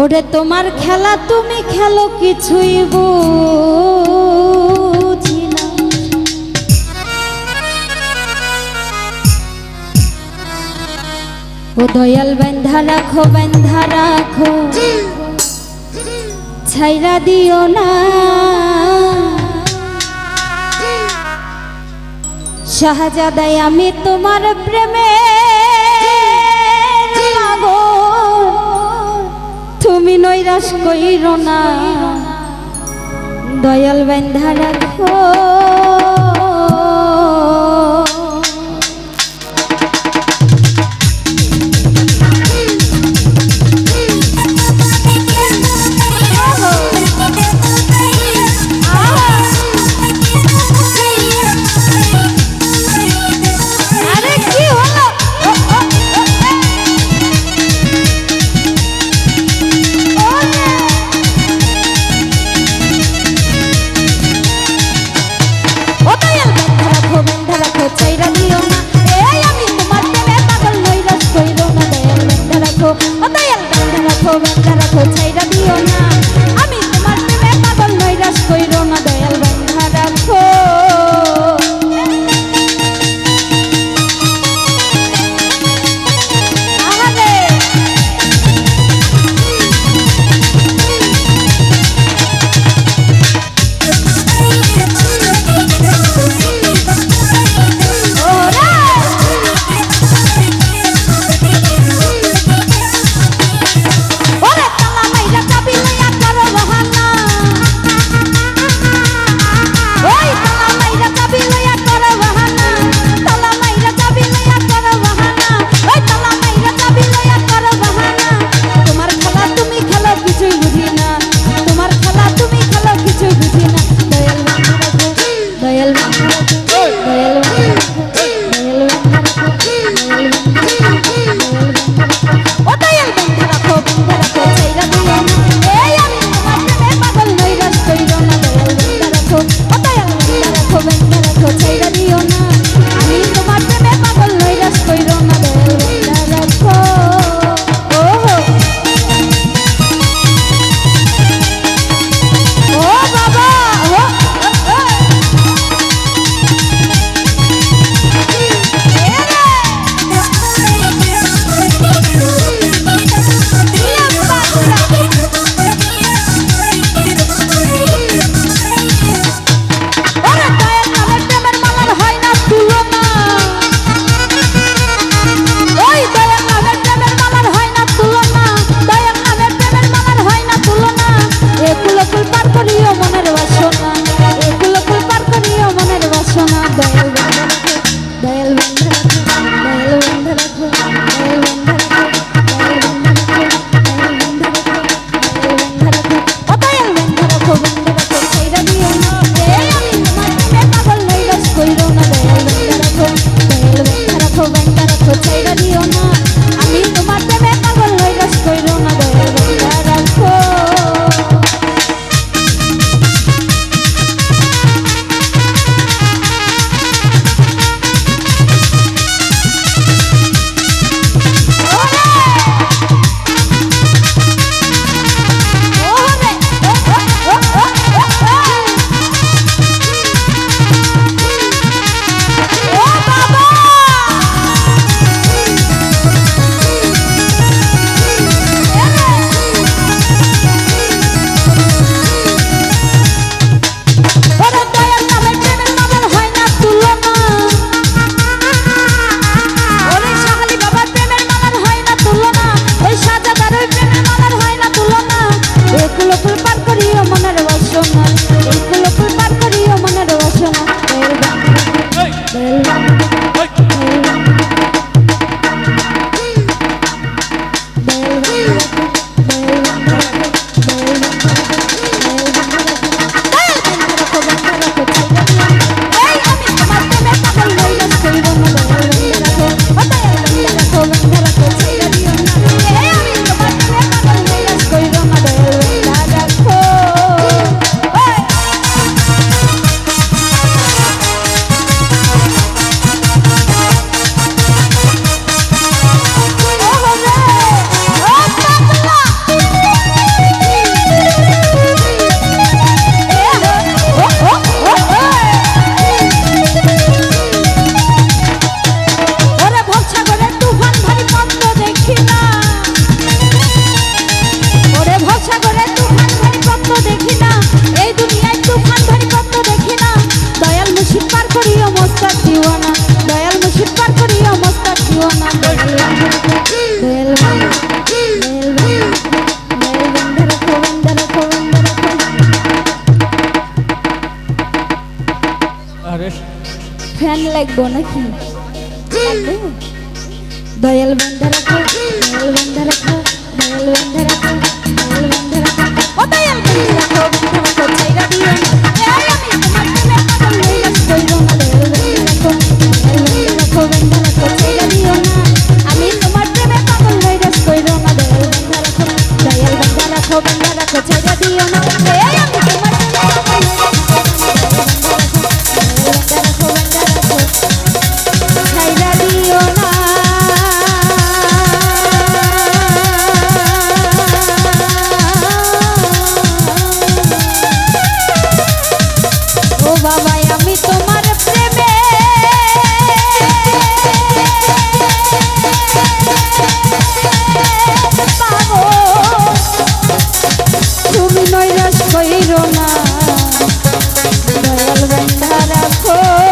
ওরে তোমার খেলা তুমি খেলো কিছুই বুঝি ও দয়াল বেন্ধা রাখো বেন্ধা রাখো। ছাইরা দিও না। শাহজাদাই আমি তোমার প্রেমে নিরাশ কইর না। দয়াল বেন্ধারা ঘোষ Roberta আরে ফ্যান লাগবো নাকি? দয়াল বন্ধ রাখো দয়াল বন্ধ রাখো দয়াল বন্ধ রাখো দয়াল বন্ধ রাখো ও দয়াল বন্ধ রাখো বন্ধ রাখো ছাইরা দিও হতাশ হইল না। দয়াল বন্ধা